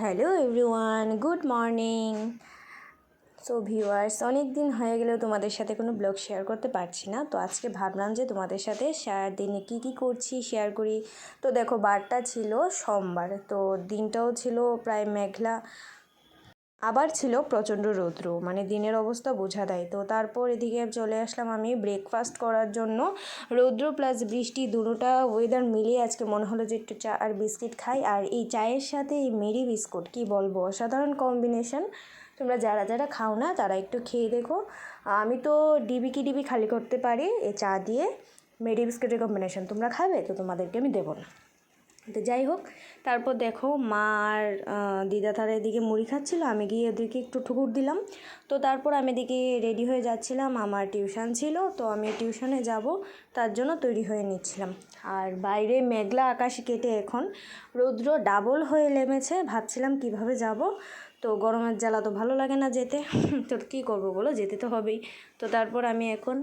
Hello everyone, good morning. So viewers অনেক দিন হয়ে গেলেও তোমাদের সাথে কোনো ব্লগ শেয়ার করতে পারছি না। তো আজকে ভাবলাম যে তোমাদের সাথে দিনে কী কী করছি শেয়ার করি। তো দেখো বারটা ছিল সোমবার, তো দিনটাও ছিল প্রায় মেঘলা। আবার ছিল প্রচণ্ড রৌদ্র মানে দিনের অবস্থা বোঝা দেয়। তো তারপর এদিকে চলে আসলাম আমি ব্রেকফাস্ট করার জন্য। রৌদ্র প্লাস বৃষ্টি দুটোটা ওয়েদার মিলিয়ে আজকে মনে হলো যে একটু চা আর বিস্কিট খাই। আর এই চায়ের সাথে এই মেরি বিস্কুট, কি বলব? অসাধারণ কম্বিনেশন তোমরা যারা যারা খাও না, তারা একটু খেয়ে দেখো। আমি তো ডিবি কি ডিবি খালি করতে পারি এই চা দিয়ে। মেরি বিস্কুটের কম্বিনেশন তোমরা খাবে, তো তোমাদেরকে আমি দেবো না। তো যাই হোক, তারপর দেখো মা আর দিদা তারা এদিকে মুড়ি খাচ্ছিল, আমি গিয়ে ওদেরকে একটু ঠুকুর দিলাম। তো তারপর আমি এদিকে রেডি হয়ে যাচ্ছিলাম, আমার টিউশন ছিল, তো আমি টিউশনে যাব, তার জন্য তৈরি হয়ে নিচ্ছিলাম। আর বাইরে মেঘলা আকাশ কেটে এখন রৌদ্র ডাবল হয়ে নেমেছে, ভাবছিলাম কীভাবে যাব। তো গরমের জ্বালা তো ভালো লাগে না যেতে, তো কী করব বলো, যেতে তো হবেই। তো তারপর আমি এখন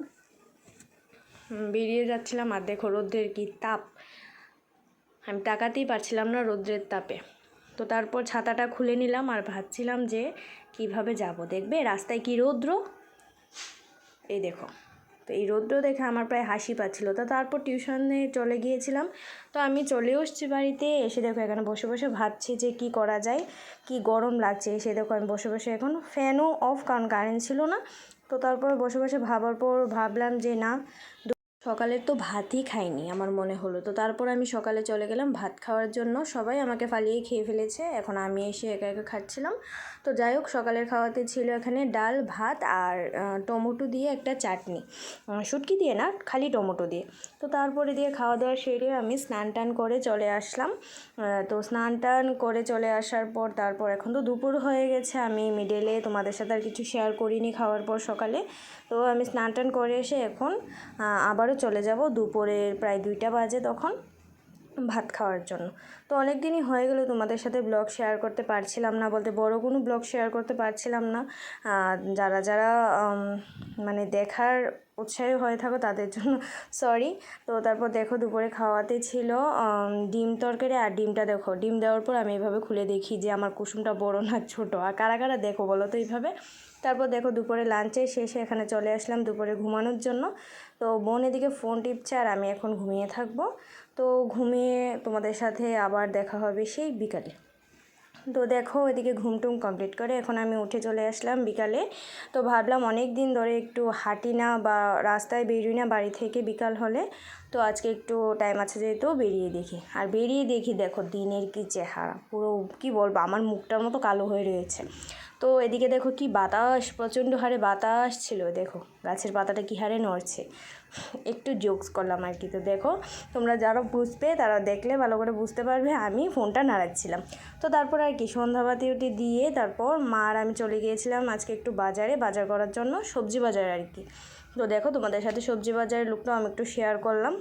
বেরিয়ে যাচ্ছিলাম, আর দেখো রোদ্রের কি তাপ। আমি তাকাতেই পারছিলাম না রৌদ্রের তাপে। তো তারপর ছাতাটা খুলে নিলাম আর ভাবছিলাম যে কীভাবে যাব, দেখবে? রাস্তায় কি রৌদ্র? এই দেখো। তো এই রৌদ্র দেখে আমার প্রায় হাসি পাচ্ছিল। তো তারপর টিউশনে চলে গিয়েছিলাম। তো আমি চলে এসছি বাড়িতে। এসে দেখো এখানে বসে বসে ভাবছি যে কি করা যায়, কি গরম লাগছে। এসে দেখো আমি বসে বসে এখন ফ্যানও অফ কারণ কারেন্ট ছিল না। তো তারপর বসে বসে ভাবার পর ভাবলাম যে না সকালের তো ভাতই খাইনি, আমার মনে হলো। তো তারপর আমি সকালে চলে গেলাম ভাত খাওয়ার জন্য। সবাই আমাকে ফালিয়ে খেয়ে ফেলেছে, এখন আমি এসে একা একা খাচ্ছিলাম। তো যাই হোক, সকালের খাওয়াতে ছিল এখানে ডাল, ভাত আর টমেটো দিয়ে একটা চাটনি। শুটকি দিয়ে না, খালি টমেটো দিয়ে। তো তারপরে দিয়ে খাওয়া দাওয়া সেরে আমি স্নান টান করে চলে আসলাম। তো স্নান টান করে চলে আসার পর তারপর এখন তো দুপুর হয়ে গেছে, আমি মিডেলে তোমাদের সাথে আর কিছু শেয়ার করিনি খাওয়ার পর সকালে। তো আমি স্নান টান করে এসে এখন আবারও চলে যাব দুপুরের প্রায় দুইটা বাজে তখন ভাত খাওয়ার জন্য। তো অনেক দিনই হয়ে গেলো তোমাদের সাথে ব্লগ শেয়ার করতে পারছিলাম না বলতে বড় কোনো ব্লগ শেয়ার করতে পারছিলাম না। যারা যারা মানে দেখার উৎসাহী হয়ে থাকো তাদের জন্য। সরি তো তারপর দেখো দুপুরে খাওয়াতে ছিল ডিম তরকারি আর ডিমটা দেখো। ডিম দেওয়ার পর আমি এভাবে খুলে দেখি যে আমার কুসুমটা বড় না ছোটো। আর কারা কারা দেখো বলো তো এইভাবে? তারপর দেখো দুপুরে লাঞ্চের শেষে এখানে চলে আসলাম দুপুরে ঘুমানোর জন্য। তো বোন এদিকে ফোন টিপছে আর আমি এখন ঘুমিয়ে থাকব। তো ঘুমিয়ে তোমাদের সাথে আবার দেখা হবে সেই বিকালে। তো দেখো, এদিকে ঘুমটুম কমপ্লিট করে এখন আমি উঠে চলে আসলাম বিকালে। তো ভাবলাম অনেক দিন ধরে একটু হাঁটি না বা রাস্তায় বেরোই না বাড়ি থেকে বিকাল হলে, তো আজকে একটু টাইম আছে যেহেতু বেরিয়ে দেখি। আর বেরিয়ে দেখি, দেখো দিনের কি চেহারা, পুরো কি বলব, আমার মুখটার মতো কালো হয়ে রয়েছে। তো এদিকে দেখো কি বাতাস, প্রচণ্ড হারে বাতাস ছিল, দেখো, গাছের পাতাটা কী হারে নড়ছে। একটু জোকস করলাম আর কি। তো দেখো, তোমরা যারা বুঝবে তারা দেখলে ভালো করে বুঝতে পারবে আমি ফোনটা নাড়াচ্ছিলাম। তো তারপর আর কি, সন্ধ্যাবাতি উটি দিয়ে তারপর মা আর আমি চলে গিয়েছিলাম আজকে একটু বাজারে, বাজার করার জন্য সবজি বাজার আর কি। তো দেখো, তোমাদের সাথে সবজি বাজারের লুকটাও আমি একটু শেয়ার করলাম।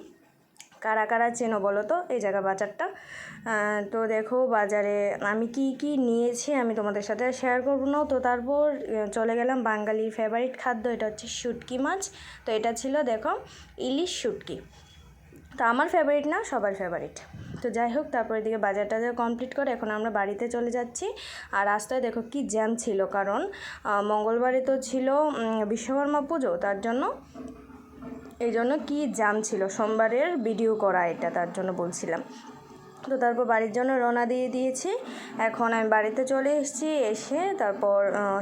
কারা কারা চেনো বলো তো? এই জায়গা বাজারটা। তো দেখো বাজারে আমি কি কি নিয়েছি আমি তোমাদের সাথে শেয়ার করব না। তো তারপর চলে গেলাম বাঙালির ফেভারিট খাদ্য, এটা হচ্ছে শুটকি মাছ। তো এটা ছিল দেখো ইলিশ শুটকি। তো আমার ফেভারিট না, সবার ফেভারিট তো যাই হোক, তারপর এদিকে বাজার টাজার কমপ্লিট করে, এখন আমরা বাড়িতে চলে যাচ্ছি। আর রাস্তায় দেখো কি জ্যাম ছিল, কারণ মঙ্গলবারে তো ছিল বিশ্বকর্মা পুজো, তার জন্য এই জন্য কী জাম ছিল? সোমবারের ভিডিও করা এটা তার জন্য বলছিলাম। তো তারপর বাড়ির জন্য রওনা দিয়ে দিয়েছি। এখন আমি বাড়িতে চলে এসেছি, এসে তারপর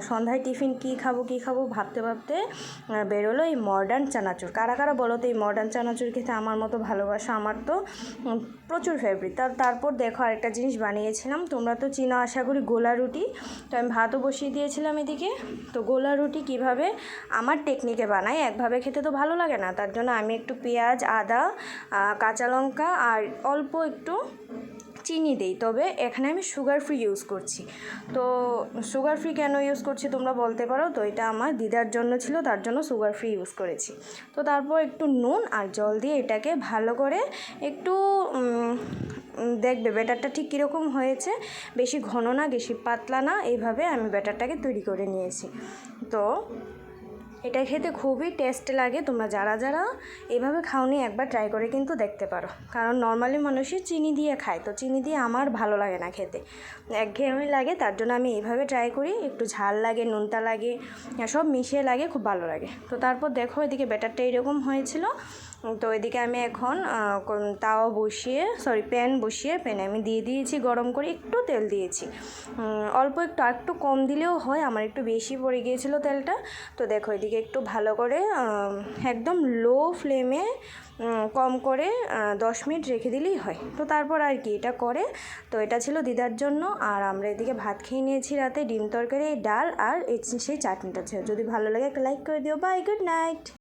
সন্ধ্যায় টিফিন কী খাব কী খাব ভাবতে ভাবতে বেরোলো এই মডার্ন চানাচুর। কারা কারা বলো তো এই মডার্ন চানাচুর খেতে আমার মতো ভালোবাসা? আমার তো প্রচুর ফেভারিট তার তারপর দেখো আরেকটা জিনিস বানিয়েছিলাম। তোমরা তো চিনো আশা করি গোলা রুটি। তো আমি ভাতও বসিয়ে দিয়েছিলাম এদিকে। তো গোলা রুটি কীভাবে আমার টেকনিকে বানাই, একভাবে খেতে তো ভালো লাগে না। তার জন্য আমি একটু পেঁয়াজ, আদা কাঁচা লঙ্কা আর অল্প একটু চিনি দিই, তবে এখানে আমি সুগার ফ্রি ইউজ করছি। তো সুগার ফ্রি কেন ইউজ করছি তোমরা বলতে পারো? তো এটা আমার দিদার জন্য ছিল, তার জন্য সুগার ফ্রি ইউজ করেছি। তো তারপর একটু নুন আর জল দিয়ে এটাকে ভালো করে একটু দেখবে ব্যাটারটা ঠিক কীরকম হয়েছে। বেশি ঘন না, বেশি পাতলা না, এইভাবে আমি ব্যাটারটাকে তৈরি করে নিয়েছি। তো এটা খেতে খুবই টেস্ট লাগে, তোমরা যারা যারা এভাবে খাওনি একবার ট্রাই করে কিন্তু দেখতে পারো। কারণ নর্মালি মানুষই চিনি দিয়ে খায়, তো চিনি দিয়ে আমার ভালো লাগে না খেতে। একঘেয়েমি লাগে, তার জন্য আমি এইভাবে ট্রাই করি, একটু ঝাল লাগে নোনতা লাগে, সব মিশিয়ে লাগে, খুব ভালো লাগে। তো তারপর দেখো, এদিকে ব্যাটারটা এরকম হয়েছিল। তো এদিকে আমি এখন তাওয়া বসিয়ে সরি প্যান বসিয়ে প্যানে আমি দিয়ে দিয়েছি, গরম করে একটু তেল দিয়েছি। অল্প একটু একটু কম দিলেও হয়, আমার একটু বেশি পড়ে গিয়েছিল তেলটা। তো দেখো, এদিকে একটু ভালো করে একদম লো ফ্লেমে কম করে দশ মিনিট রেখে দিলেই হয়। তো তারপর আর কি, এটা করে। তো এটা ছিল দিদার জন্য। আর আমরা এদিকে ভাত খেয়ে নিয়েছি রাতে, ডিম তরকারি, ডাল আর এই সেই চাটনিটা ছিল। যদি ভালো লাগে একটা লাইক করে দিও। Bye good night